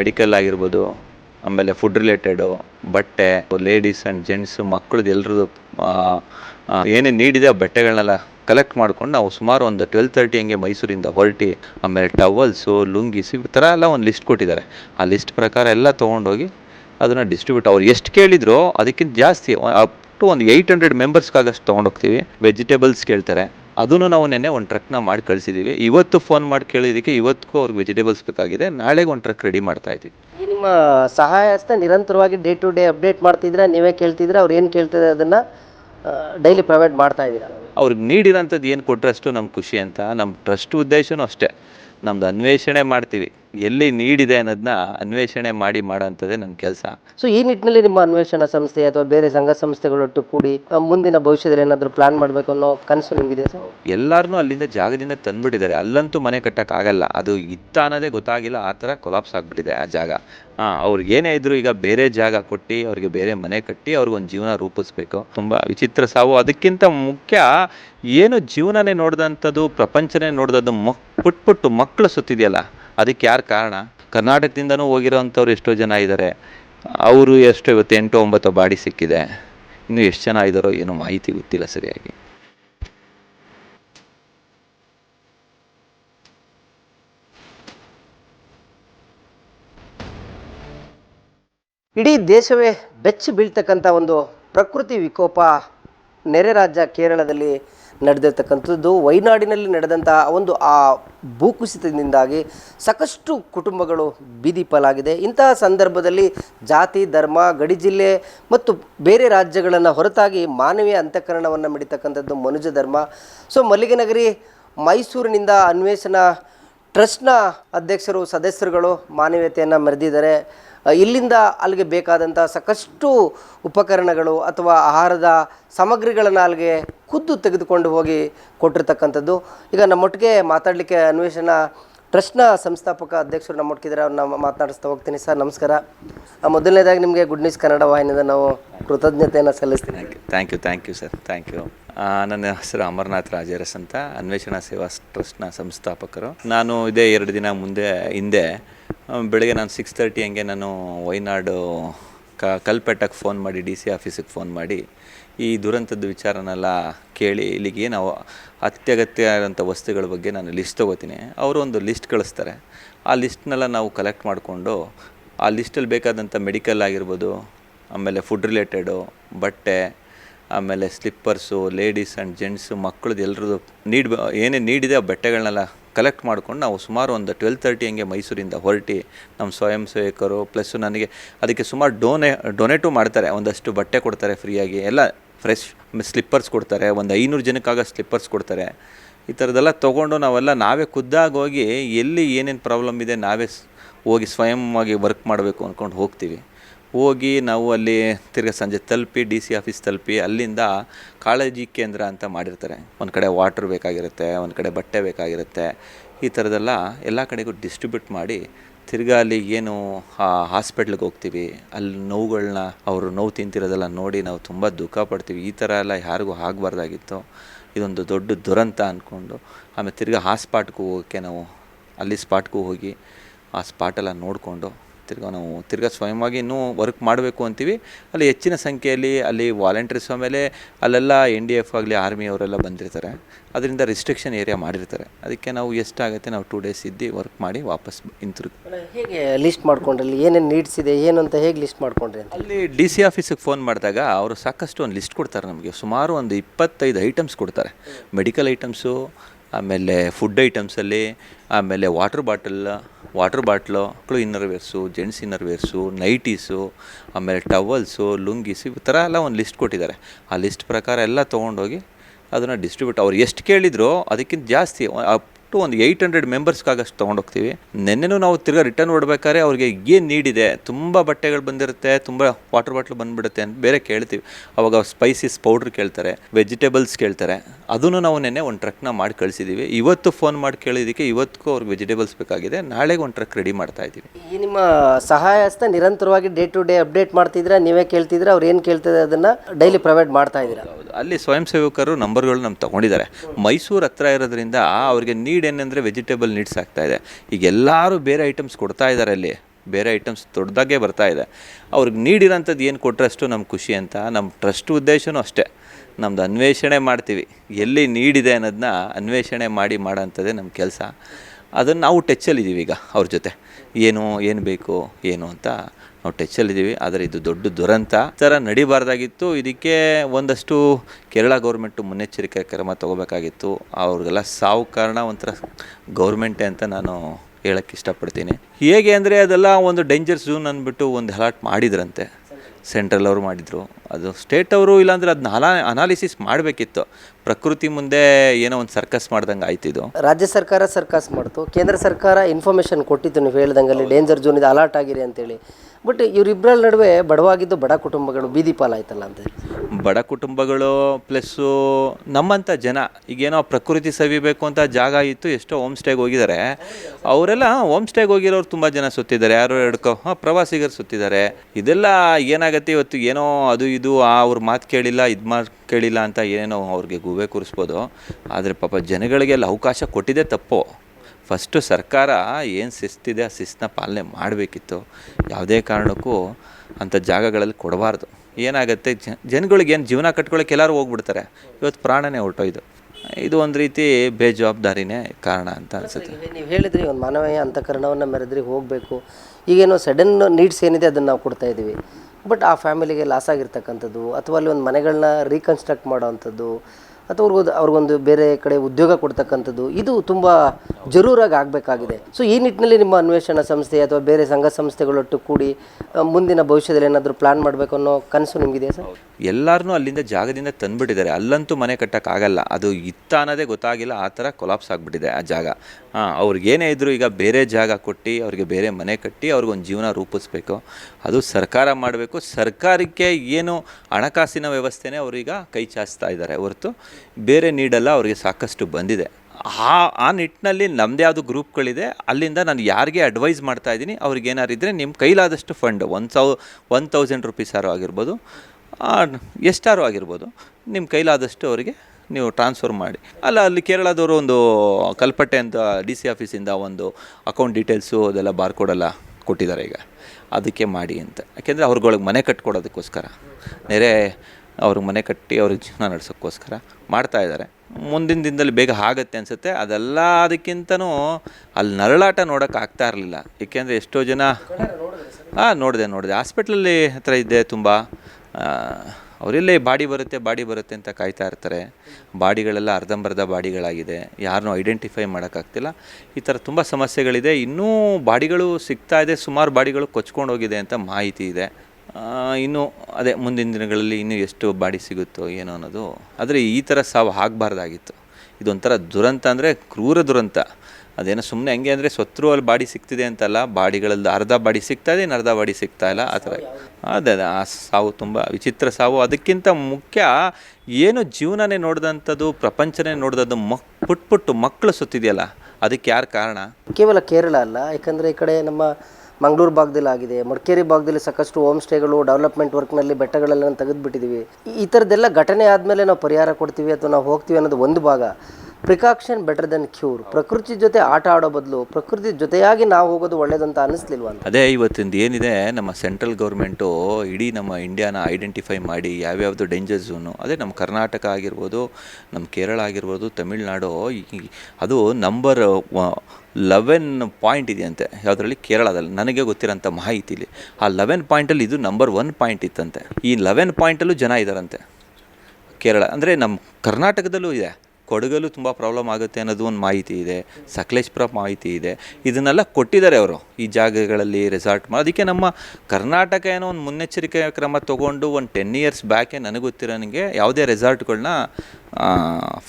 Medical ಆಗಿರ್ಬೋದು, ಆಮೇಲೆ food related ಬಟ್ಟೆ ಲೇಡೀಸ್ ಆ್ಯಂಡ್ ಜೆಂಟ್ಸು ಮಕ್ಕಳದ್ದು ಎಲ್ರದ್ದು ಏನೇ ನೀಡಿದೆ ಆ ಬಟ್ಟೆಗಳನ್ನೆಲ್ಲ ಕಲೆಕ್ಟ್ ಮಾಡ್ಕೊಂಡು ನಾವು ಸುಮಾರು ಒಂದು ಟ್ವೆಲ್ ತರ್ಟಿ ಹಂಗೆ ಮೈಸೂರಿಂದ ಹೊರಟಿ, ಆಮೇಲೆ ಟವಲ್ಸು ಲುಂಗಿಸ್ ಈ ಥರ ಎಲ್ಲ ಒಂದು ಲಿಸ್ಟ್ ಕೊಟ್ಟಿದ್ದಾರೆ. ಆ ಲಿಸ್ಟ್ ಪ್ರಕಾರ ಎಲ್ಲ ತೊಗೊಂಡೋಗಿ ಅದನ್ನು ಡಿಸ್ಟ್ರಿಬ್ಯೂಟ್ ಅವ್ರು ಎಷ್ಟು ಕೇಳಿದ್ರು ಅದಕ್ಕಿಂತ ಜಾಸ್ತಿ ಅಪ್ ಟು ಒಂದು ಏಯ್ಟ್ ಹಂಡ್ರೆಡ್ ಮೆಂಬರ್ಸ್ಗಾಗಷ್ಟು ತೊಗೊಂಡೋಗ್ತೀವಿ. ವೆಜಿಟೇಬಲ್ಸ್ ಕೇಳ್ತಾರೆ. ಅದನ್ನು ನಾವು ನೆನ್ನೆ ಒಂದು ಟ್ರಕ್ನ ಮಾಡಿ ಕಳಿಸಿದ್ದೀವಿ ಇವತ್ತು ಫೋನ್ ಮಾಡಿ ಕೇಳಿದ್ದಕ್ಕೆ ಇವತ್ತಿಗೂ ಅವ್ರಿಗೆ ವೆಜಿಟೇಬಲ್ಸ್ ಬೇಕಾಗಿದೆ. ನಾಳೆಗೆ ಒಂದು ಟ್ರಕ್ ರೆಡಿ ಮಾಡ್ತಾ ಇದ್ದೀವಿ. ನಿಮ್ಮ ಸಹಾಯ ನಿರಂತರವಾಗಿ ಡೇ ಟು ಡೇ ಅಪ್ಡೇಟ್ ಮಾಡ್ತಿದ್ರೆ ನೀವೇ ಕೇಳ್ತಿದ್ರೆ ಅವ್ರು ಏನು ಕೇಳ್ತಿದ್ರೆ ಅದನ್ನು ಡೈಲಿ ಪ್ರೊವೈಡ್ ಮಾಡ್ತಾ ಇದ್ದೀರಾ? ಅವ್ರಿಗೆ ನೀಡಿರೋಂಥದ್ದು ಏನು ಕೊಟ್ಟರೆ ಅಷ್ಟು ನಮ್ಗೆ ಖುಷಿ ಅಂತ ನಮ್ಮ ಟ್ರಸ್ಟ್ ಉದ್ದೇಶವೂ ಅಷ್ಟೇ. ನಮ್ದು ಅನ್ವೇಷಣೆ ಮಾಡ್ತೀವಿ. ಎಲ್ಲಿ ನೀಡಿದೆ ಅನ್ನೋದನ್ನ ಅನ್ವೇಷಣೆ ಮಾಡಿ ಮಾಡೋಂಥದ್ದೇ ನಮ್ಮ ಕೆಲಸ. ಸೊ ಈ ನಿಟ್ಟಿನಲ್ಲಿ ನಿಮ್ಮ ಅನ್ವೇಷಣಾ ಸಂಸ್ಥೆ ಅಥವಾ ಬೇರೆ ಸಂಘ ಸಂಸ್ಥೆಗಳೊಟ್ಟು ಕೂಡಿ ಆ, ಮುಂದಿನ ಭವಿಷ್ಯದಲ್ಲಿ ಏನಾದರೂ ಪ್ಲಾನ್ ಮಾಡಬೇಕು ಅನ್ನೋ ಕನಸು ನಿಮಗಿದೆ ಸರ್? ಎಲ್ಲರನ್ನೂ ಅಲ್ಲಿಂದ ಜಾಗದಿಂದ ತಂದ್ಬಿಟ್ಟಿದ್ದಾರೆ. ಅಲ್ಲಂತೂ ಮನೆ ಕಟ್ಟೋಕ್ಕಾಗಲ್ಲ ಅದು ಇತ್ತ ಅನ್ನೋದೇ ಗೊತ್ತಾಗಿಲ್ಲ ಆ ಥರ ಕೊಲಾಪ್ಸ್ ಆಗಿಬಿಟ್ಟಿದೆ ಆ ಜಾಗ. ಹಾಂ ಅವ್ರಿಗೆ ಏನೇ ಇದ್ರು ಈಗ ಬೇರೆ ಜಾಗ ಕೊಟ್ಟು ಅವ್ರಿಗೆ ಬೇರೆ ಮನೆ ಕಟ್ಟಿ ಅವ್ರಿಗೊಂದು ಜೀವನ ರೂಪಿಸ್ಬೇಕು. ತುಂಬ ವಿಚಿತ್ರ ಸಾವು. ಅದಕ್ಕಿಂತ ಮುಖ್ಯ ಏನು ಜೀವನನೇ ನೋಡಿದಂಥದ್ದು, ಪ್ರಪಂಚನೇ ನೋಡಿದದ್ದು ಮಕ್ ಪುಟ್ ಪುಟ್ಟು ಮಕ್ಕಳು ಸುತ್ತಿದೆಯಲ್ಲ, ಅದಕ್ಕೆ ಯಾರು ಕಾರಣ? ಕರ್ನಾಟಕದಿಂದನೂ ಹೋಗಿರೋವಂಥವ್ರು ಎಷ್ಟೋ ಜನ ಇದ್ದಾರೆ ಅವರು ಎಷ್ಟು ಇವತ್ತು ಎಂಟು, ಒಂಬತ್ತು ಬಾಡಿ ಸಿಕ್ಕಿದೆ. ಇನ್ನು ಎಷ್ಟು ಜನ ಇದ್ದಾರೋ ಏನೋ ಮಾಹಿತಿ ಗೊತ್ತಿಲ್ಲ ಸರಿಯಾಗಿ. ಇಡೀ ದೇಶವೇ ಬೆಚ್ಚಿ ಬೀಳ್ತಕ್ಕಂಥ ಒಂದು ಪ್ರಕೃತಿ ವಿಕೋಪ ನೆರೆ ರಾಜ್ಯ ಕೇರಳದಲ್ಲಿ ನಡೆದಿರ್ತಕ್ಕಂಥದ್ದು, ವೈನಾಡಿನಲ್ಲಿ ನಡೆದಂತಹ ಒಂದು ಆ ಭೂಕುಸಿತದಿಂದಾಗಿ ಸಾಕಷ್ಟು ಕುಟುಂಬಗಳು ಬೀದಿ ಪಾಲಾಗಿದೆ ಇಂತಹ ಸಂದರ್ಭದಲ್ಲಿ ಜಾತಿ, ಧರ್ಮ, ಗಡಿ ಜಿಲ್ಲೆ ಮತ್ತು ಬೇರೆ ರಾಜ್ಯಗಳನ್ನು ಹೊರತಾಗಿ ಮಾನವೀಯ ಅಂತಃಕರಣವನ್ನು ಮಿಡಿತಕ್ಕಂಥದ್ದು ಮನುಜ ಧರ್ಮ. ಸೊ, ಮಲ್ಲಿಗೆನಗರಿ, ಮೈಸೂರಿನಿಂದ ಅನ್ವೇಷಣಾ ಟ್ರಸ್ಟ್ನ ಅಧ್ಯಕ್ಷರು, ಸದಸ್ಯರುಗಳು ಮಾನವೀಯತೆಯನ್ನು ಮೆರೆದಿದ್ದಾರೆ. ಇಲ್ಲಿಂದ ಅಲ್ಲಿಗೆ ಬೇಕಾದಂಥ ಸಾಕಷ್ಟು ಉಪಕರಣಗಳು ಅಥವಾ ಆಹಾರದ ಸಾಮಗ್ರಿಗಳನ್ನು ಅಲ್ಲಿಗೆ ಖುದ್ದು ತೆಗೆದುಕೊಂಡು ಹೋಗಿ ಕೊಟ್ಟಿರ್ತಕ್ಕಂಥದ್ದು. ಈಗ ನಮ್ಮೊಟ್ಟಿಗೆ ಮಾತಾಡಲಿಕ್ಕೆ ಅನ್ವೇಷಣಾ ಟ್ರಸ್ಟ್ನ ಸಂಸ್ಥಾಪಕ ಅಧ್ಯಕ್ಷರು ನಮ್ಮೊಟ್ಟಿಗಿದ್ದಾರೆ ಅವ್ರನ್ನ ಮಾತನಾಡಿಸ್ತಾ ಹೋಗ್ತೀನಿ ಸರ್, ನಮಸ್ಕಾರ. ಮೊದಲನೇದಾಗಿ ನಿಮಗೆ ಗುಡ್ ನ್ಯೂಸ್ ಕನ್ನಡ ವಾಹಿನಿಯಿಂದ ನಾವು ಕೃತಜ್ಞತೆಯನ್ನು ಸಲ್ಲಿಸ್ತೀನಿ. Thank you thank you sir thank you ನನ್ನ ಹೆಸರು ಅಮರನಾಥ್ ರಾಜೇರಸ್ ಅಂತ, ಅನ್ವೇಷಣಾ ಸೇವಾ ಟ್ರಸ್ಟ್ನ ಸಂಸ್ಥಾಪಕರು. ನಾನು ಇದೇ ಎರಡು ದಿನ ಮುಂದೆ, ಹಿಂದೆ ಬೆಳಗ್ಗೆ ನಾನು ಸಿಕ್ಸ್ ತರ್ಟಿ ಹಂಗೆ ನಾನು ವೈನಾಡು ಕ, ಕಲ್ಪೆಟ್ಟಕ್ಕೆ ಫೋನ್ ಮಾಡಿ ಡಿ ಸಿ ಆಫೀಸಿಗೆ ಫೋನ್ ಮಾಡಿ ಈ ದುರಂತದ ವಿಚಾರನೆಲ್ಲ ಕೇಳಿ ಇಲ್ಲಿಗೆ ಏನು ಅವ- ಅತ್ಯಗತ್ಯ ಇರೋಂಥ ವಸ್ತುಗಳ ಬಗ್ಗೆ ನಾನು ಲಿಸ್ಟ್ ತೊಗೋತೀನಿ. ಅವರು ಒಂದು ಲಿಸ್ಟ್ ಕಳಿಸ್ತಾರೆ. ಆ ಲಿಸ್ಟ್ನೆಲ್ಲ ನಾವು ಕಲೆಕ್ಟ್ ಮಾಡಿಕೊಂಡು, ಆ ಲಿಸ್ಟಲ್ಲಿ ಬೇಕಾದಂಥ ಮೆಡಿಕಲ್ ಆಗಿರ್ಬೋದು, ಆಮೇಲೆ ಫುಡ್ ರಿಲೇಟೆಡು ಬಟ್ಟೆ, ಆಮೇಲೆ ಸ್ಲಿಪ್ಪರ್ಸು ಲೇಡೀಸ್ ಆ್ಯಂಡ್ ಜೆಂಟ್ಸು ಮಕ್ಕಳದ್ದು ಎಲ್ರದ್ದು ನೀಡ್ ಏನೇ ನೀಡಿದೆ ಆ ಬಟ್ಟೆಗಳನ್ನೆಲ್ಲ ಕಲೆಕ್ಟ್ ಮಾಡ್ಕೊಂಡು ನಾವು ಸುಮಾರು ಒಂದು ಟ್ವೆಲ್ ತರ್ಟಿ ಹಂಗೆ ಮೈಸೂರಿಂದ ಹೊರಟಿ, ನಮ್ಮ ಸ್ವಯಂ ಸೇವಕರು ಪ್ಲಸ್ಸು ನನಗೆ ಅದಕ್ಕೆ ಸುಮಾರು ಡೋನೆ ಡೊನೇಟು ಮಾಡ್ತಾರೆ. ಒಂದಷ್ಟು ಬಟ್ಟೆ ಕೊಡ್ತಾರೆ ಫ್ರೀಯಾಗಿ ಎಲ್ಲ ಫ್ರೆಶ್ ಸ್ಲಿಪ್ಪರ್ಸ್ ಕೊಡ್ತಾರೆ, ಒಂದು ಐನೂರು ಜನಕ್ಕಾಗ ಸ್ಲಿಪ್ಪರ್ಸ್ ಕೊಡ್ತಾರೆ. ಈ ಥರದ್ದೆಲ್ಲ ತೊಗೊಂಡು ನಾವೆಲ್ಲ, ನಾವೇ ಖುದ್ದಾಗಿ ಹೋಗಿ ಎಲ್ಲಿ ಏನೇನು ಪ್ರಾಬ್ಲಮ್ ಇದೆ, ನಾವೇ ಹೋಗಿ ಸ್ವಯಂವಾಗಿ ವರ್ಕ್ ಮಾಡಬೇಕು ಅಂದ್ಕೊಂಡು ಹೋಗ್ತೀವಿ. ಹೋಗಿ ನಾವು ಅಲ್ಲಿ ತಿರ್ಗಿ ಸಂಜೆ ತಲುಪಿ ಡಿ ಸಿ ಆಫೀಸ್ ತಲುಪಿ, ಅಲ್ಲಿಂದ ಕಾಳಜಿ ಕೇಂದ್ರ ಅಂತ ಮಾಡಿರ್ತಾರೆ. ಒಂದು ಕಡೆ ವಾಟ್ರ್ ಬೇಕಾಗಿರುತ್ತೆ, ಒಂದು ಕಡೆ ಬಟ್ಟೆ ಬೇಕಾಗಿರುತ್ತೆ. ಈ ಥರದ್ದೆಲ್ಲ ಎಲ್ಲ ಕಡೆಗೂ ಡಿಸ್ಟ್ರಿಬ್ಯೂಟ್ ಮಾಡಿ ತಿರ್ಗಾ ಅಲ್ಲಿ ಏನು ಹಾಸ್ಪಿಟ್ಲಿಗೆ ಹೋಗ್ತೀವಿ. ಅಲ್ಲಿ ನೋವುಗಳನ್ನ ಅವರು ನೋವು ತಿಂತಿರೋದೆಲ್ಲ ನೋಡಿ ನಾವು ತುಂಬ ದುಃಖ ಪಡ್ತೀವಿ. ಈ ಥರ ಎಲ್ಲ ಯಾರಿಗೂ ಆಗಬಾರ್ದಾಗಿತ್ತು. ಇದೊಂದು ದೊಡ್ಡ ದುರಂತ ಅಂದ್ಕೊಂಡು ಆಮೇಲೆ ತಿರ್ಗಾ ಆ ಸ್ಪಾಟ್ಗೂ ಹೋಗೋಕ್ಕೆ ನಾವು, ಅಲ್ಲಿ ಸ್ಪಾಟ್ಗೂ ಹೋಗಿ ಆ ಸ್ಪಾಟೆಲ್ಲ ನೋಡಿಕೊಂಡು ತಿರ್ಗಾ ನಾವು ತಿರ್ಗಾ ಸ್ವಯಂವಾಗಿ ಇನ್ನೂ ವರ್ಕ್ ಮಾಡಬೇಕು ಅಂತೀವಿ. ಅಲ್ಲಿ ಹೆಚ್ಚಿನ ಸಂಖ್ಯೆಯಲ್ಲಿ ಅಲ್ಲಿ ವಾಲಂಟಿಯರ್ಸ್ ಆಮೇಲೆ ಅಲ್ಲೆಲ್ಲ ಎನ್ ಡಿ ಎಫ್ ಆಗಲಿ ಆರ್ಮಿ ಅವರೆಲ್ಲ ಬಂದಿರ್ತಾರೆ. ಅದರಿಂದ ರಿಸ್ಟ್ರಿಕ್ಷನ್ ಏರಿಯಾ ಮಾಡಿರ್ತಾರೆ. ಅದಕ್ಕೆ ನಾವು ಎಷ್ಟಾಗುತ್ತೆ ನಾವು ಟೂ ಡೇಸ್ ಇದ್ದು ವರ್ಕ್ ಮಾಡಿ ವಾಪಸ್ ಹಿಂತಿರುಗಿ. ಹೇಗೆ ಲಿಸ್ಟ್ ಮಾಡ್ಕೊಂಡ್ರಿ? ಅಲ್ಲಿ ಏನೇನು ನೀಡ್ಸ್ ಇದೆ ಏನು ಅಂತ ಹೇಗೆ ಲಿಸ್ಟ್ ಮಾಡ್ಕೊಂಡ್ರಿ ಅಂತ? ಅಲ್ಲಿ ಡಿ ಸಿ ಆಫೀಸಿಗೆ ಫೋನ್ ಮಾಡಿದಾಗ ಅವರು ಸಾಕಷ್ಟು ಒಂದು ಲಿಸ್ಟ್ ಕೊಡ್ತಾರೆ ನಮಗೆ. ಸುಮಾರು ಒಂದು ಇಪ್ಪತ್ತೈದು ಐಟಮ್ಸ್ ಕೊಡ್ತಾರೆ. ಮೆಡಿಕಲ್ ಐಟಮ್ಸು ಆಮೇಲೆ ಫುಡ್ ಐಟಮ್ಸಲ್ಲಿ ಆಮೇಲೆ ವಾಟರ್ ಬಾಟಲ್ ವಾಟ್ರ್ ಬಾಟ್ಲು ಮಕ್ಕಳು inner wears gents inner wears nighties, ಆಮೇಲೆ ಟವಲ್ಸು, ಲುಂಗೀಸು, ಈ ಥರ ಎಲ್ಲ ಒಂದು ಲಿಸ್ಟ್ ಕೊಟ್ಟಿದ್ದಾರೆ. ಆ ಲಿಸ್ಟ್ ಪ್ರಕಾರ ಎಲ್ಲ ತೊಗೊಂಡೋಗಿ ಅದನ್ನು ಡಿಸ್ಟ್ರಿಬ್ಯೂಟ್ ಅವ್ರು ಎಷ್ಟು ಕೇಳಿದ್ರೋ ಅದಕ್ಕಿಂತ ಜಾಸ್ತಿ ಅಪ್ ಟು ಒಂದು ಏಯ್ಟ್ ಹಂಡ್ರೆಡ್ ಮೆಂಬರ್ಸ್ಗಾಗಷ್ಟು ತೊಗೊಂಡೋಗ್ತೀವಿ. ನೆನ್ನೆನೂ ನಾವು ತಿರ್ಗಾ ರಿಟರ್ನ್ ಹೊಡ್ಬೇಕಾದ್ರೆ ಅವ್ರಿಗೆ ಏನು ನೀಡಿದೆ ತುಂಬ ಬಟ್ಟೆಗಳು ಬಂದಿರುತ್ತೆ ತುಂಬ ವಾಟರ್ ಬಾಟ್ಲ್ ಬಂದುಬಿಡುತ್ತೆ ಅಂತ ಬೇರೆ ಕೇಳ್ತೀವಿ. ಅವಾಗ ಸ್ಪೈಸಿಸ್ ಪೌಡ್ರ್ ಕೇಳ್ತಾರೆ ವೆಜಿಟೇಬಲ್ಸ್ ಕೇಳ್ತಾರೆ. ಅದನ್ನು ನಾವು ನೆನ್ನೆ ಒಂದು ಟ್ರಕ್ನ ಮಾಡಿ ಕಳಿಸಿದ್ದೀವಿ ಇವತ್ತು ಫೋನ್ ಮಾಡಿ ಕೇಳಿದ್ದಕ್ಕೆ ಇವತ್ತಿಗೂ ಅವ್ರಿಗೆ ವೆಜಿಟೇಬಲ್ಸ್ ಬೇಕಾಗಿದೆ. ನಾಳೆಗೆ ಒಂದು ಟ್ರಕ್ ರೆಡಿ ಮಾಡ್ತಾ ಇದ್ದೀವಿ. ಈ ನಿಮ್ಮ ಸಹಾಯ ಹಸ್ತ ನಿರಂತರವಾಗಿ ಡೇ ಟು ಡೇ ಅಪ್ಡೇಟ್ ಮಾಡ್ತಿದ್ರೆ ನೀವೇ ಕೇಳ್ತಿದ್ರೆ ಅವ್ರು ಏನು ಕೇಳ್ತಿದ್ರೆ ಅದನ್ನು ಡೈಲಿ ಪ್ರೊವೈಡ್ ಮಾಡ್ತಾ ಇದ್ದೀರಾ? ಅಲ್ಲಿ ಸ್ವಯಂ ಸೇವಕರು ನಂಬರ್ಗಳು ನಮ್ಗೆ ತಗೊಂಡಿದ್ದಾರೆ. ಮೈಸೂರು ಹತ್ರ ಇರೋದ್ರಿಂದ ಅವ್ರಿಗೆ ನೀಡ್ ಏನಂದರೆ ವೆಜಿಟೇಬಲ್ ನೀಡ್ಸ್ ಆಗ್ತಾ ಇದೆ. ಈಗ ಎಲ್ಲರೂ ಬೇರೆ ಐಟಮ್ಸ್ ಕೊಡ್ತಾ ಇದ್ದಾರೆ ಅಲ್ಲಿ. ಬೇರೆ ಐಟಮ್ಸ್ ದೊಡ್ಡದಾಗೆ ಬರ್ತಾ ಇದೆ. ಅವ್ರಿಗೆ ನೀಡಿರೋಂಥದ್ದು ಏನು ಕೊಟ್ಟರಷ್ಟು ನಮ್ಮ ಖುಷಿ ಅಂತ? ನಮ್ಮ ಟ್ರಸ್ಟ್ ಉದ್ದೇಶವೂ ಅಷ್ಟೇ. ನಮ್ದು ಅನ್ವೇಷಣೆ ಮಾಡ್ತೀವಿ. ಎಲ್ಲಿ ನೀಡಿದೆ ಅನ್ನೋದನ್ನ ಅನ್ವೇಷಣೆ ಮಾಡಿ ಮಾಡೋಂಥದ್ದೇ ನಮ್ಮ ಕೆಲಸ. ಅದನ್ನು ನಾವು ಟಚ್ಚಲ್ಲಿದ್ದೀವಿ ಈಗ ಅವ್ರ ಜೊತೆ. ಏನು ಏನು ಬೇಕು, ಏನು ಅಂತ ನಾವು ಟಚ್ಚಲ್ಲಿದ್ದೀವಿ ಆದರೆ ಇದು ದೊಡ್ಡ ದುರಂತ. ಥರ ನಡಿಬಾರ್ದಾಗಿತ್ತು. ಇದಕ್ಕೆ ಒಂದಷ್ಟು ಕೇರಳ ಗೌರ್ಮೆಂಟು ಮುನ್ನೆಚ್ಚರಿಕೆ ಕ್ರಮ ತಗೋಬೇಕಾಗಿತ್ತು. ಅವ್ರಿಗೆಲ್ಲ ಸಾವು ಕಾರಣ ಒಂಥರ ಗೌರ್ಮೆಂಟೇ ಅಂತ ನಾನು ಹೇಳಕ್ಕೆ ಇಷ್ಟಪಡ್ತೀನಿ. ಹೇಗೆ ಅಂದರೆ ಅದೆಲ್ಲ ಒಂದು ಡೇಂಜರ್ ಝೂನ್ ಅಂದ್ಬಿಟ್ಟು ಒಂದು ಅಲರ್ಟ್ ಮಾಡಿದ್ರಂತೆ. ಸೆಂಟ್ರಲ್ ಅವರು ಮಾಡಿದರು. ಅದು ಸ್ಟೇಟ್ ಅವರು ಇಲ್ಲಾಂದ್ರೆ ಅದನ್ನ ಅನಾ ಅನಾಲಿಸಿಸ್ ಮಾಡಬೇಕಿತ್ತು. ಪ್ರಕೃತಿ ಮುಂದೆ ಏನೋ ಒಂದು ಸರ್ಕಸ್ ಮಾಡ್ದಂಗೆ ಆಯ್ತಿದು ರಾಜ್ಯ ಸರ್ಕಾರ ಸರ್ಕಸ್ ಮಾಡ್ತು. ಕೇಂದ್ರ ಸರ್ಕಾರ ಇನ್ಫಾರ್ಮೇಷನ್ ಕೊಟ್ಟಿತ್ತು ನೀವು ಹೇಳ್ದಂಗೆ ಅಲ್ಲಿ ಡೇಂಜರ್ ಝೋನ್ ಇದು ಅಲರ್ಟ್ ಆಗಿರಿ ಅಂತೇಳಿ. ಬಟ್ ಇವರಿಬ್ಬರ ನಡುವೆ ಬಡವಾಗಿದ್ದು ಬಡ ಕುಟುಂಬಗಳು ಬೀದಿ ಪಾಲಾಯ್ತಲ್ಲ ಅಂತ ಬಡ ಕುಟುಂಬಗಳು ಪ್ಲಸ್ಸು ನಮ್ಮಂಥ ಜನ, ಈಗೇನೋ ಪ್ರಕೃತಿ ಸವಿಬೇಕು ಅಂತ ಜಾಗ ಇತ್ತು, ಎಷ್ಟೋ ಹೋಮ್ ಸ್ಟೇಗೆ ಹೋಗಿದ್ದಾರೆ. ಅವರೆಲ್ಲ ಹೋಮ್ ಸ್ಟೇಗೆ ಹೋಗಿರೋರು ತುಂಬ ಜನ ಸುತ್ತಿದ್ದಾರೆ. ಯಾರು ಎಡ್ಕೋ ಹಾಂ, ಪ್ರವಾಸಿಗರು ಸುತ್ತಿದ್ದಾರೆ. ಇದೆಲ್ಲ ಏನಾಗುತ್ತೆ ಇವತ್ತು? ಏನೋ ಅದು ಇದು, ಆ ಅವ್ರ ಮಾತು ಕೇಳಿಲ್ಲ, ಇದು ಮಾತು ಕೇಳಿಲ್ಲ ಅಂತ ಏನೋ ಅವ್ರಿಗೆ ಗೂಬೆ ಕೂರಿಸ್ಬೋದು. ಆದರೆ ಪಾಪ ಜನಗಳಿಗೆಲ್ಲ ಅವಕಾಶ ಕೊಟ್ಟಿದ್ದೇ ತಪ್ಪು. ಫಸ್ಟು ಸರ್ಕಾರ ಏನು ಶಿಸ್ತಿದೆ ಆ ಶಿಸ್ತನ್ನ ಪಾಲನೆ ಮಾಡಬೇಕಿತ್ತು. ಯಾವುದೇ ಕಾರಣಕ್ಕೂ ಅಂಥ ಜಾಗಗಳಲ್ಲಿ ಕೊಡಬಾರ್ದು. ಏನಾಗುತ್ತೆ, ಜ, ಜನಗಳಿಗೆ ಏನು ಜೀವನ ಕಟ್ಕೊಳ್ಳೋಕೆ ಎಲ್ಲರೂ ಹೋಗ್ಬಿಡ್ತಾರೆ. ಇವತ್ತು ಪ್ರಾಣನೇ ಹೊರಟೋಯ್ದು. ಇದು ಒಂದು ರೀತಿ ಬೇಜವಾಬ್ದಾರಿನೇ ಕಾರಣ ಅಂತ ಅನಿಸುತ್ತೆ. ನೀವು ಹೇಳಿದ್ರಿ ಒಂದು ಮಾನವೀಯ ಅಂತಃಕರಣವನ್ನು ಮೆರೆದ್ರಿ ಹೋಗಬೇಕು. ಈಗೇನೋ ಸಡನ್ ನೀಡ್ಸ್ ಏನಿದೆ ಅದನ್ನು ನಾವು ಕೊಡ್ತಾ ಇದ್ದೀವಿ. ಬಟ್ ಆ ಫ್ಯಾಮಿಲಿಗೆ ಲಾಸ್ ಆಗಿರ್ತಕ್ಕಂಥದ್ದು, ಅಥವಾ ಅಲ್ಲಿ ಒಂದು ಮನೆಗಳನ್ನ ರೀಕನ್ಸ್ಟ್ರಕ್ಟ್ ಮಾಡೋವಂಥದ್ದು ಅಥವಾ ಅವ್ರಿಗೊಂದು ಅವ್ರಿಗೊಂದು ಬೇರೆ ಕಡೆ ಉದ್ಯೋಗ ಕೊಡ್ತಕ್ಕಂಥದ್ದು, ಇದು ತುಂಬ ಜರೂರಾಗಿ ಆಗಬೇಕಾಗಿದೆ. ಸೊ ಈ ನಿಟ್ಟಿನಲ್ಲಿ ನಿಮ್ಮ ಅನ್ವೇಷಣಾ ಸಂಸ್ಥೆ ಅಥವಾ ಬೇರೆ ಸಂಘ ಸಂಸ್ಥೆಗಳೊಟ್ಟು ಕೂಡಿ ಮುಂದಿನ ಭವಿಷ್ಯದಲ್ಲಿ ಏನಾದರೂ ಪ್ಲಾನ್ ಮಾಡಬೇಕು ಅನ್ನೋ ಕನಸು ನಿಮಗಿದೆ ಸರ್? ಎಲ್ಲರನ್ನೂ ಅಲ್ಲಿಂದ ಜಾಗದಿಂದ ತಂದುಬಿಟ್ಟಿದ್ದಾರೆ. ಅಲ್ಲಂತೂ ಮನೆ ಕಟ್ಟೋಕ್ಕಾಗಲ್ಲ. ಅದು ಇತ್ತ ಅನ್ನೋದೇ ಗೊತ್ತಾಗಿಲ್ಲ, ಆ ಥರ ಕೊಲಾಪ್ಸ್ ಆಗಿಬಿಟ್ಟಿದೆ ಆ ಜಾಗ. ಹಾಂ, ಅವ್ರಿಗೇನೇ ಇದ್ದರೂ ಈಗ ಬೇರೆ ಜಾಗ ಕೊಟ್ಟು, ಅವ್ರಿಗೆ ಬೇರೆ ಮನೆ ಕಟ್ಟಿ ಅವ್ರಿಗೊಂದು ಜೀವನ ರೂಪಿಸ್ಬೇಕು. ಅದು ಸರ್ಕಾರ ಮಾಡಬೇಕು. ಸರ್ಕಾರಕ್ಕೆ ಏನು ಹಣಕಾಸಿನ ವ್ಯವಸ್ಥೆನೇ ಅವರೀಗ ಕೈ ಚಾಚ್ತಾ ಇದ್ದಾರೆ ಹೊರತು ಬೇರೆ ನೀಡಲ್ಲ ಅವರಿಗೆ ಸಾಕಷ್ಟು ಬಂದಿದೆ. ಆ ಆ ನಿಟ್ಟಿನಲ್ಲಿ ನಮ್ಮದೇ ಯಾವುದು ಗ್ರೂಪ್ಗಳಿದೆ. ಅಲ್ಲಿಂದ ನಾನು ಯಾರಿಗೆ ಅಡ್ವೈಸ್ ಮಾಡ್ತಾ ಇದ್ದೀನಿ ಅವ್ರಿಗೆ ಏನಾರು ಇದ್ದರೆ ನಿಮ್ಮ ಕೈಲಾದಷ್ಟು ಫಂಡ್ ಒನ್ ಸೌ ಒನ್ ತೌಸಂಡ್ ರುಪೀಸ್ ಆರು ಆಗಿರ್ಬೋದು. ಎಷ್ಟಾರು ಆಗಿರ್ಬೋದು. ನಿಮ್ಮ ಕೈಲಾದಷ್ಟು ಅವರಿಗೆ ನೀವು ಟ್ರಾನ್ಸ್ಫರ್ ಮಾಡಿ. ಅಲ್ಲ, ಅಲ್ಲಿ ಕೇರಳದವರು ಒಂದು ಕಲ್ಪಟ್ಟೆ ಅಂತ ಡಿ ಸಿ ಆಫೀಸಿಂದ ಒಂದು ಅಕೌಂಟ್ ಡೀಟೇಲ್ಸು ಅದೆಲ್ಲ ಬಾರ್ಕೋಡೆಲ್ಲ ಕೊಟ್ಟಿದ್ದಾರೆ ಈಗ. ಅದಕ್ಕೆ ಮಾಡಿ ಅಂತ. ಯಾಕೆಂದರೆ ಅವ್ರುಗಳಿಗೆ ಮನೆ ಕಟ್ಕೊಡೋದಕ್ಕೋಸ್ಕರ. ನೆರೆ ಅವ್ರಿಗೆ ಮನೆ ಕಟ್ಟಿ ಅವ್ರಿಗೆ ಜೀವನ ನಡೆಸೋಕ್ಕೋಸ್ಕರ ಮಾಡ್ತಾ ಇದ್ದಾರೆ. ಮುಂದಿನ ದಿನದಲ್ಲಿ ಬೇಗ ಆಗತ್ತೆ ಅನಿಸುತ್ತೆ. ಅದೆಲ್ಲ ಅದಕ್ಕಿಂತನೂ ಅಲ್ಲಿ ನರಳಾಟ ನೋಡೋಕೆ ಆಗ್ತಾ ಇರಲಿಲ್ಲ. ಏಕೆಂದರೆ ಎಷ್ಟೋ ಜನ ಹಾಂ ನೋಡಿದೆ ನೋಡಿದೆ. ಹಾಸ್ಪಿಟ್ಲಲ್ಲಿ ಹತ್ರ ಇದ್ದೆ ತುಂಬ. ಅವರೆಲ್ಲೇ ಬಾಡಿ ಬರುತ್ತೆ ಬಾಡಿ ಬರುತ್ತೆ ಅಂತ ಕಾಯ್ತಾ ಇರ್ತಾರೆ. ಬಾಡಿಗಳೆಲ್ಲ ಅರ್ಧಂಬರ್ಧ ಬಾಡಿಗಳಾಗಿದೆ. ಯಾರನ್ನೂ ಐಡೆಂಟಿಫೈ ಮಾಡೋಕ್ಕಾಗ್ತಿಲ್ಲ. ಈ ಥರ ತುಂಬ ಸಮಸ್ಯೆಗಳಿದೆ. ಇನ್ನೂ ಬಾಡಿಗಳು ಸಿಗ್ತಾ ಇದೆ, ಸುಮಾರು ಬಾಡಿಗಳು ಕೊಚ್ಕೊಂಡು ಹೋಗಿದೆ ಅಂತ ಮಾಹಿತಿ ಇದೆ. ಇನ್ನೂ ಅದೇ ಮುಂದಿನ ದಿನಗಳಲ್ಲಿ ಇನ್ನೂ ಎಷ್ಟು ಬಾಡಿ ಸಿಗುತ್ತೋ ಏನೋ ಅನ್ನೋದು. ಆದರೆ ಈ ಥರ ಸಾವು ಆಗಬಾರ್ದಾಗಿತ್ತು. ಇದೊಂಥರ ದುರಂತ ಅಂದರೆ ಕ್ರೂರ ದುರಂತ. ಅದೇನೋ ಸುಮ್ಮನೆ ಹೆಂಗೆ ಅಂದರೆ ಸತ್ರು ಅಲ್ಲಿ ಬಾಡಿ ಸಿಗ್ತಿದೆ ಅಂತಲ್ಲ ಬಾಡಿಗಳಲ್ಲಿ ಅರ್ಧ ಬಾಡಿ ಸಿಗ್ತಾ ಇದೆ ಅರ್ಧ ಬಾಡಿ ಸಿಗ್ತಾ ಇಲ್ಲ, ಆ ಥರ. ಅದೇ ಅದೇ, ಆ ಸಾವು ತುಂಬ ವಿಚಿತ್ರ ಸಾವು. ಅದಕ್ಕಿಂತ ಮುಖ್ಯ ಏನು ಜೀವನನೇ ನೋಡಿದಂಥದ್ದು, ಪ್ರಪಂಚನೇ ನೋಡಿದದ್ದು ಮಕ್, ಪುಟ್ ಪುಟ್ಟು ಮಕ್ಕಳು ಸುತ್ತಿದೆಯಲ್ಲ, ಅದಕ್ಕೆ ಯಾರು ಕಾರಣ? ಕೇವಲ ಕೇರಳ ಅಲ್ಲ ಯಾಕಂದರೆ ಈ ಕಡೆ ನಮ್ಮ ಮಂಗಳೂರು ಭಾಗದಲ್ಲಿ ಆಗಿದೆ. ಮಡಿಕೇರಿ ಭಾಗದಲ್ಲಿ ಸಾಕಷ್ಟು ಹೋಮ್ ಸ್ಟೇಗಳು, ಡೆವಲಪ್ಮೆಂಟ್ ವರ್ಕ್ನಲ್ಲಿ ಬೆಟ್ಟಗಳೆಲ್ಲ ತೆಗೆದುಬಿಟ್ಟಿದ್ದೀವಿ ಈ ಥರದ್ದೆಲ್ಲ ಘಟನೆ ಆದಮೇಲೆ ನಾವು ಪರಿಹಾರ ಕೊಡ್ತೀವಿ ಅಥವಾ ನಾವು ಹೋಗ್ತೀವಿ ಅನ್ನೋದು ಒಂದು ಭಾಗ. ಪ್ರಿಕಾಕ್ಷನ್ ಬೆಟರ್ ದೆನ್ ಕ್ಯೂರ್ ಪ್ರಕೃತಿ ಜೊತೆ ಆಟ ಆಡೋ ಬದಲು, ಪ್ರಕೃತಿ ಜೊತೆಯಾಗಿ ನಾವು ಹೋಗೋದು ಒಳ್ಳೇದಂತ ಅನಿಸ್ಲಿಲ್ವಾ ಅಂತ? ಅದೇ ಇವತ್ತಿಂದ ಏನಿದೆ, ನಮ್ಮ ಸೆಂಟ್ರಲ್ ಗೌರ್ಮೆಂಟು ಇಡೀ ನಮ್ಮ ಇಂಡಿಯಾನ ಐಡೆಂಟಿಫೈ ಮಾಡಿ ಯಾವ್ಯಾವುದು ಡೇಂಜರ್ ಝೋನು ಅದೇ ನಮ್ಮ ಕರ್ನಾಟಕ ಆಗಿರ್ಬೋದು ನಮ್ಮ ಕೇರಳ ಆಗಿರ್ಬೋದು, ತಮಿಳ್ನಾಡು ಅದು ನಂಬರ್ ಲೆವೆನ್ ಪಾಯಿಂಟ್ ಇದೆಯಂತೆ, ಯಾವುದರಲ್ಲಿ? ಕೇರಳದಲ್ಲಿ. ನನಗೆ ಗೊತ್ತಿರೋಂಥ ಮಾಹಿತಿಲಿ ಆ ಲೆವೆನ್ ಪಾಯಿಂಟಲ್ಲಿ ಇದು ನಂಬರ್ ಒನ್ ಪಾಯಿಂಟ್ ಇತ್ತಂತೆ. ಈ ಲೆವೆನ್ ಪಾಯಿಂಟಲ್ಲೂ ಜನ ಇದ್ದಾರಂತೆ ಕೇರಳ, ಅಂದರೆ ನಮ್ಮ ಕರ್ನಾಟಕದಲ್ಲೂ ಇದೆ. ಕೊಡಗಲ್ಲೂ ತುಂಬ ಪ್ರಾಬ್ಲಮ್ ಆಗುತ್ತೆ ಅನ್ನೋದು ಒಂದು ಮಾಹಿತಿ ಇದೆ. ಸಕಲೇಶ್ಪುರ ಮಾಹಿತಿ ಇದೆ. ಇದನ್ನೆಲ್ಲ ಕೊಟ್ಟಿದ್ದಾರೆ ಅವರು ಈ ಜಾಗಗಳಲ್ಲಿ ರೆಸಾರ್ಟ್ ಮಾಡಿ ಅದಕ್ಕೆ ನಮ್ಮ ಕರ್ನಾಟಕ ಏನೋ ಒಂದು ಮುನ್ನೆಚ್ಚರಿಕೆ ಕ್ರಮ ತೊಗೊಂಡು ಒಂದು ಟೆನ್ ಇಯರ್ಸ್ ಬ್ಯಾಕೆ ನನಗೆ ಗೊತ್ತಿರೋನಿಗೆ ಯಾವುದೇ ರೆಸಾರ್ಟ್ಗಳನ್ನ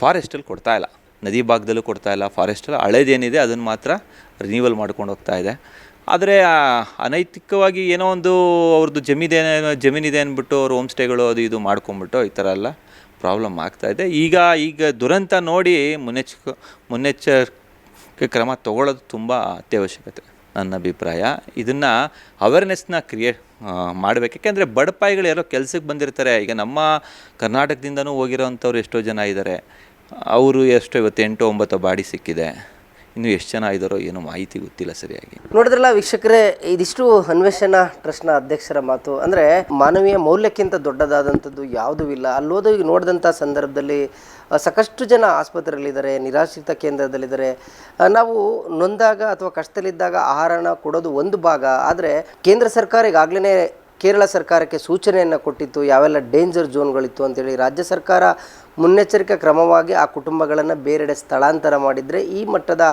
ಫಾರೆಸ್ಟಲ್ಲಿ ಕೊಡ್ತಾ ಇಲ್ಲ. ನದಿ ಭಾಗದಲ್ಲೂ ಕೊಡ್ತಾ ಇಲ್ಲ. ಫಾರೆಸ್ಟಲ್ಲಿ ಹಳೇದೇನಿದೆ ಅದನ್ನು ಮಾತ್ರ ರಿನ್ಯೂವಲ್ ಮಾಡ್ಕೊಂಡು ಹೋಗ್ತಾ ಇದೆ. ಆದರೆ ಅನೈತಿಕವಾಗಿ ಏನೋ ಒಂದು ಅವ್ರದ್ದು ಜಮೀನಿದೆ ಜಮೀನಿದೆ ಅಂದ್ಬಿಟ್ಟು ಅವ್ರು ಹೋಮ್ ಸ್ಟೇಗಳು ಅದು ಇದು ಮಾಡ್ಕೊಂಬಿಟ್ಟು ಈ ಥರ ಎಲ್ಲ ಪ್ರಾಬ್ಲಮ್ ಇದೆ. ಈಗ ಈಗ ದುರಂತ ನೋಡಿ ಮುನ್ನೆಚ್ಚ ಮುನ್ನೆಚ್ಚರಿಕೆ ಕ್ರಮ ತಗೊಳ್ಳೋದು ತುಂಬ ಅತ್ಯವಶ್ಯಕತೆ ನನ್ನ ಅಭಿಪ್ರಾಯ. ಇದನ್ನು ಅವೇರ್ನೆಸ್ನ ಕ್ರಿಯೇಟ್ ಮಾಡಬೇಕು. ಯಾಕೆಂದರೆ ಬಡಪಾಯಿಗಳು ಯಾರೋ ಕೆಲಸಕ್ಕೆ ಬಂದಿರ್ತಾರೆ. ಈಗ ನಮ್ಮ ಕರ್ನಾಟಕದಿಂದನೂ ಹೋಗಿರೋವಂಥವ್ರು ಎಷ್ಟೋ ಜನ ಇದ್ದಾರೆ. ಅವರು ಎಷ್ಟೋ ಇವತ್ತು ಎಂಟು ಒಂಬತ್ತು ಬಾಡಿ ಸಿಕ್ಕಿದೆ. ಇನ್ನು ಎಷ್ಟು ಜನ ಇದ್ದಾರೋ ಏನೋ ಮಾಹಿತಿ ಗೊತ್ತಿಲ್ಲ ಸರಿಯಾಗಿ. ನೋಡಿದ್ರಲ್ಲ ವೀಕ್ಷಕರೇ, ಇದಿಷ್ಟು ಅನ್ವೇಷಣಾ ಟ್ರಸ್ಟ್ನ ಅಧ್ಯಕ್ಷರ ಮಾತು. ಅಂದರೆ ಮಾನವೀಯ ಮೌಲ್ಯಕ್ಕಿಂತ ದೊಡ್ಡದಾದಂಥದ್ದು ಯಾವುದೂ ಇಲ್ಲ. ಅಲ್ಲೋದು ಈಗ ನೋಡಿದಂಥ ಸಂದರ್ಭದಲ್ಲಿ ಸಾಕಷ್ಟು ಜನ ಆಸ್ಪತ್ರೆಯಲ್ಲಿದ್ದಾರೆ ನಿರಾಶ್ರಿತ ಕೇಂದ್ರದಲ್ಲಿದ್ದಾರೆ. ನಾವು ನೊಂದಾಗ ಅಥವಾ ಕಷ್ಟದಲ್ಲಿದ್ದಾಗ ಆಹಾರನ ಕೊಡೋದು ಒಂದು ಭಾಗ. ಆದರೆ ಕೇಂದ್ರ ಸರ್ಕಾರ ಈಗಾಗಲೇ ಕೇರಳ ಸರ್ಕಾರಕ್ಕೆ ಸೂಚನೆಯನ್ನು ಕೊಟ್ಟಿತ್ತು, ಯಾವೆಲ್ಲ ಡೇಂಜರ್ ಝೋನ್ಗಳಿತ್ತು ಅಂತೇಳಿ ರಾಜ್ಯ ಸರ್ಕಾರ ಮುನ್ನೆಚ್ಚರಿಕೆ ಕ್ರಮವಾಗಿ ಆ ಕುಟುಂಬಗಳನ್ನು ಬೇರೆಡೆ ಸ್ಥಳಾಂತರ ಮಾಡಿದರೆ ಈ ಮಟ್ಟದ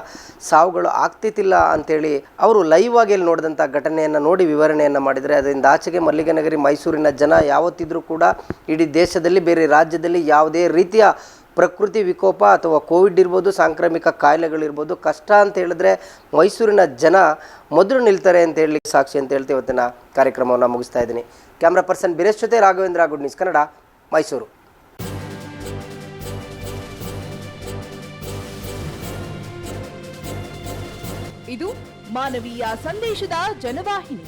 ಸಾವುಗಳು ಆಗ್ತಿತ್ತಿಲ್ಲ ಅಂತೇಳಿ ಅವರು ಲೈವ್ ಆಗಿ ಇಲ್ಲಿ ನೋಡಿದಂಥ ಘಟನೆಯನ್ನು ನೋಡಿ ವಿವರಣೆಯನ್ನು ಮಾಡಿದರೆ ಅದರಿಂದ ಆಚೆಗೆ ಮಲ್ಲಿಗೆನಗರಿ ಮೈಸೂರಿನ ಜನ ಯಾವತ್ತಿದ್ರೂ ಕೂಡ ಇಡೀ ದೇಶದಲ್ಲಿ ಬೇರೆ ರಾಜ್ಯದಲ್ಲಿ ಯಾವುದೇ ರೀತಿಯ ಪ್ರಕೃತಿ ವಿಕೋಪ ಅಥವಾ ಕೋವಿಡ್ ಇರ್ಬೋದು, ಸಾಂಕ್ರಾಮಿಕ ಕಾಯಿಲೆಗಳಿರ್ಬೋದು, ಕಷ್ಟ ಅಂತ ಹೇಳಿದ್ರೆ ಮೈಸೂರಿನ ಜನ ಮೊದಲು ನಿಲ್ತಾರೆ ಅಂತ ಹೇಳಲಿಕ್ಕೆ ಸಾಕ್ಷಿ ಅಂತ ಹೇಳ್ತೀವಿ ಇವತ್ತಿನ ಕಾರ್ಯಕ್ರಮವನ್ನು ಮುಗಿಸ್ತಾ ಇದ್ದೀನಿ. ಕ್ಯಾಮ್ರಾ ಪರ್ಸನ್ ಬಿರೇಶ್ ಜೊತೆ ರಾಘವೇಂದ್ರ ಗುಡ್ ನ್ಯೂಸ್ ಕನ್ನಡ, ಮೈಸೂರು. ಇದು ಮಾನವೀಯ ಸಂದೇಶದ ಜನವಾಹಿನಿ.